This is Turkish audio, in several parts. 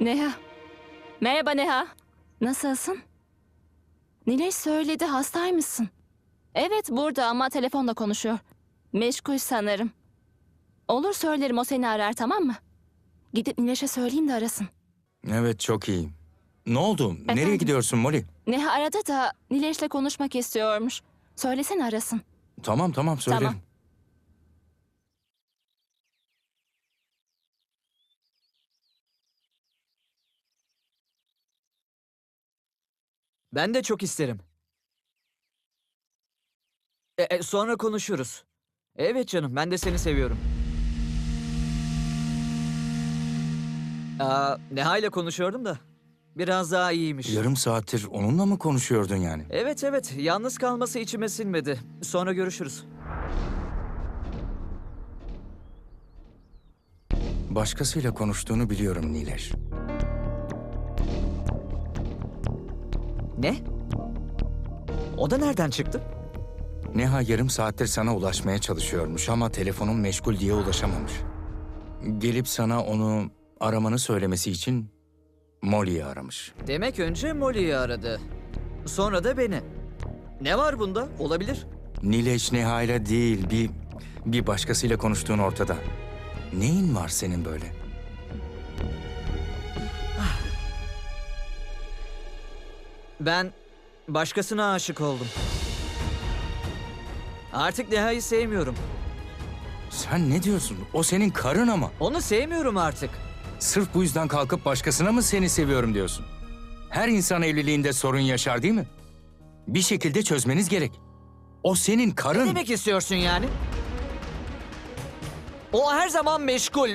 Neha. Merhaba Neha. Nasılsın? Nilay söyledi hastaymışsın. Evet burada ama telefonla konuşuyor. Meşgul sanırım. Olur söylerim o seni arar tamam mı? Gidip Nileş'e söyleyeyim de arasın. Evet çok iyi. Ne oldu? Nereye gidiyorsun Molly? Neha aradı da Nileş'le konuşmak istiyormuş. Söylesene arasın. Tamam tamam söylerim. Tamam. Ben de çok isterim. E, e, sonra konuşuruz. Evet canım, ben de seni seviyorum. Aa, Neha ile konuşuyordum da. Biraz daha iyiymiş. Yarım saattir onunla mı konuşuyordun yani? Evet evet, yalnız kalması içime sinmedi. Sonra görüşürüz. Başkasıyla konuştuğunu biliyorum Nileş. Ne? O da nereden çıktı? Neha yarım saattir sana ulaşmaya çalışıyormuş ama telefonun meşgul diye ulaşamamış. Gelip sana onu aramanı söylemesi için Molly'yi aramış. Demek önce Molly'yi aradı. Sonra da beni. Ne var bunda? Olabilir. Nileş Neha ile değil bir bir başkasıyla konuştuğun ortada. Neyin var senin böyle? Ben başkasına aşık oldum. Artık Neha'yı sevmiyorum. Sen ne diyorsun? O senin karın ama. Onu sevmiyorum artık. Sırf bu yüzden kalkıp başkasına mı seni seviyorum diyorsun? Her insan evliliğinde sorun yaşar değil mi? Bir şekilde çözmeniz gerek. O senin Ne karın. demek istiyorsun yani? O her zaman meşgul.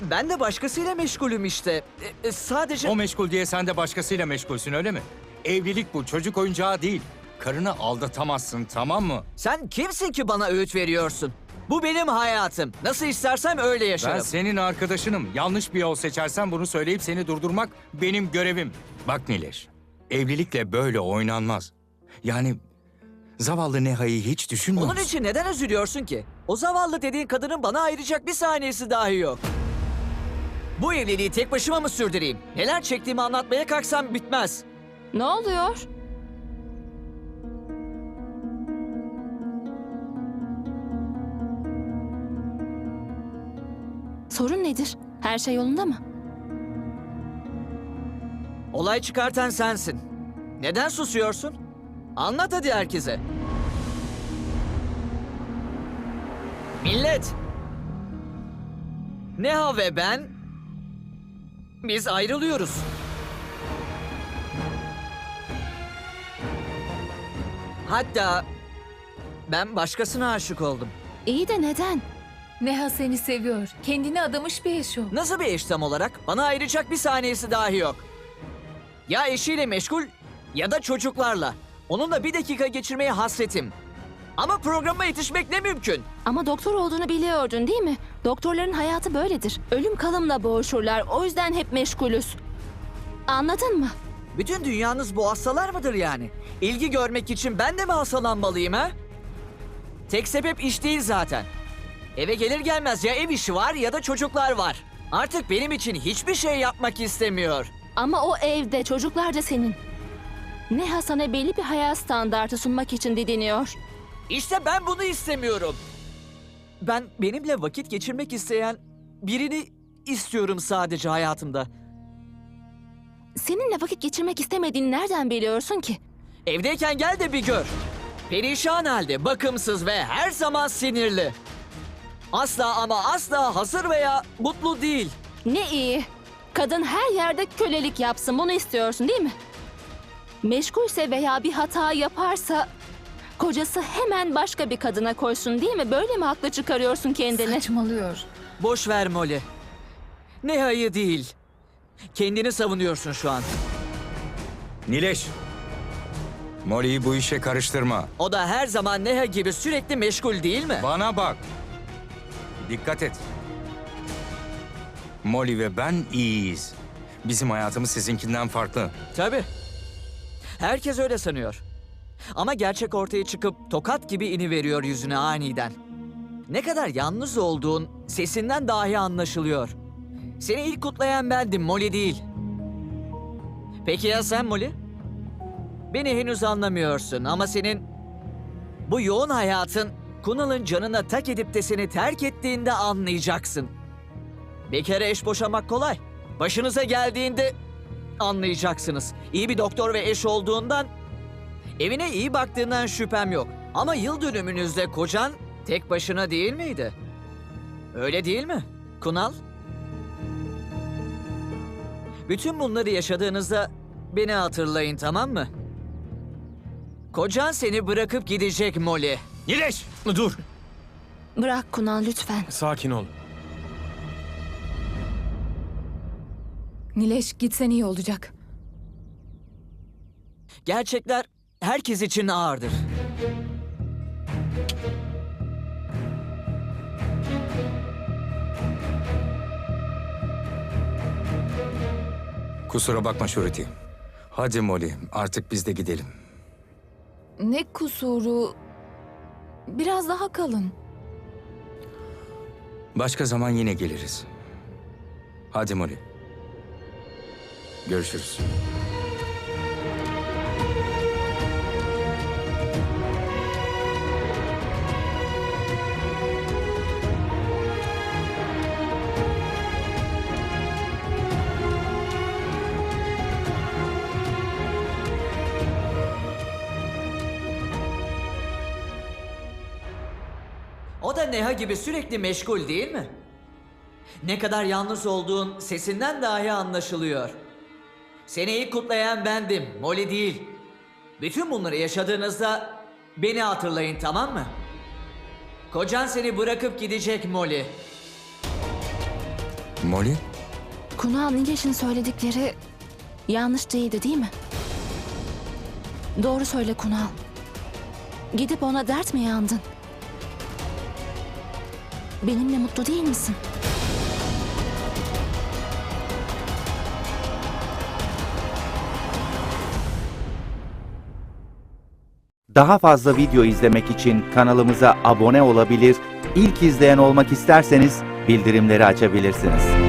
Ben de başkasıyla meşgulüm işte. E, e, sadece... O meşgul diye sen de başkasıyla meşgulsün öyle mi? Evlilik bu, çocuk oyuncağı değil. Karını aldatamazsın tamam mı? Sen kimsin ki bana öğüt veriyorsun? Bu benim hayatım. Nasıl istersem öyle Ben yaşarım. senin arkadaşınım. Yanlış bir yol seçersen bunu söyleyip seni durdurmak benim görevim. Bak Nileş, evlilikle böyle oynanmaz. Yani zavallı Neha'yı hiç düşünmüyor Onun musun? için neden üzülüyorsun ki? O zavallı dediğin kadının bana ayıracak bir saniyesi dahi yok. Bu evliliği tek başıma mı sürdüreyim? Neler çektiğimi anlatmaya kalksam bitmez. Ne oluyor? Sorun nedir? Her şey yolunda mı? Olay çıkartan sensin. Neden susuyorsun? Anlat hadi herkese. Millet! Neha ve ben... Biz ayrılıyoruz. Hatta ben başkasına aşık oldum. İyi de neden? Neha seni seviyor. Kendini adamış bir eş o. Nasıl bir eş tam olarak? Bana ayıracak bir saniyesi dahi yok. Ya eşiyle meşgul ya da çocuklarla. Onunla bir dakika geçirmeye hasretim. Ama programa yetişmek ne mümkün? Ama doktor olduğunu biliyordun değil mi? Doktorların hayatı böyledir. Ölüm kalımla boğuşurlar. O yüzden hep meşgulüz. Anladın mı? Bütün dünyanız bu hastalar mıdır yani? İlgi görmek için ben de mi hastalanmalıyım ha? Tek sebep iş değil zaten. Eve gelir gelmez ya ev işi var ya da çocuklar var. Artık benim için hiçbir şey yapmak istemiyor. Ama o evde çocuklar da senin. Neha sana belli bir hayat standartı sunmak için didiniyor. İşte ben bunu istemiyorum. Ben benimle vakit geçirmek isteyen birini istiyorum sadece hayatımda. Seninle vakit geçirmek istemediğini nereden biliyorsun ki? Evdeyken gel de bir gör. Perişan halde, bakımsız ve her zaman sinirli. Asla ama asla hazır veya mutlu değil. Ne iyi. Kadın her yerde kölelik yapsın. Bunu istiyorsun değil mi? Meşgulse veya bir hata yaparsa kocası hemen başka bir kadına koysun değil mi? Böyle mi haklı çıkarıyorsun kendini? Saçmalıyor. Boş ver Molly. Ne hayı değil. Kendini savunuyorsun şu an. Nileş, Molly'yi bu işe karıştırma. O da her zaman Neha gibi sürekli meşgul değil mi? Bana bak. Dikkat et. Molly ve ben iyiyiz. Bizim hayatımız sizinkinden farklı. Tabii. Herkes öyle sanıyor. Ama gerçek ortaya çıkıp tokat gibi iniveriyor yüzüne aniden. Ne kadar yalnız olduğun sesinden dahi anlaşılıyor. Seni ilk kutlayan bendim, Molly değil. Peki ya sen Molly? Beni henüz anlamıyorsun ama senin bu yoğun hayatın Kunal'ın canına tak edip de seni terk ettiğinde anlayacaksın. Bir kere eş boşamak kolay. Başınıza geldiğinde anlayacaksınız. İyi bir doktor ve eş olduğundan evine iyi baktığından şüphem yok. Ama yıl dönümünüzde kocan tek başına değil miydi? Öyle değil mi? Kunal? Bütün bunları yaşadığınızda beni hatırlayın tamam mı? Kocan seni bırakıp gidecek Molly. Nileş! Dur. Bırak Kunal lütfen. Sakin ol. Nileş gitsen iyi olacak. Gerçekler herkes için ağırdır. Kusura bakma Şuriti. Hadi Molly artık biz de gidelim. Ne kusuru? Biraz daha kalın. Başka zaman yine geliriz. Hadi Molly. Görüşürüz. O da Neha gibi sürekli meşgul değil mi? Ne kadar yalnız olduğun sesinden dahi anlaşılıyor. Seni ilk kutlayan bendim, Molly değil. Bütün bunları yaşadığınızda beni hatırlayın tamam mı? Kocan seni bırakıp gidecek Molly. Molly? Kunal Nileş'in söyledikleri yanlış değildi değil mi? Doğru söyle Kunal. Gidip ona dert mi yandın? Benimle mutlu değil misin? Daha fazla video izlemek için kanalımıza abone olabilir, ilk izleyen olmak isterseniz bildirimleri açabilirsiniz.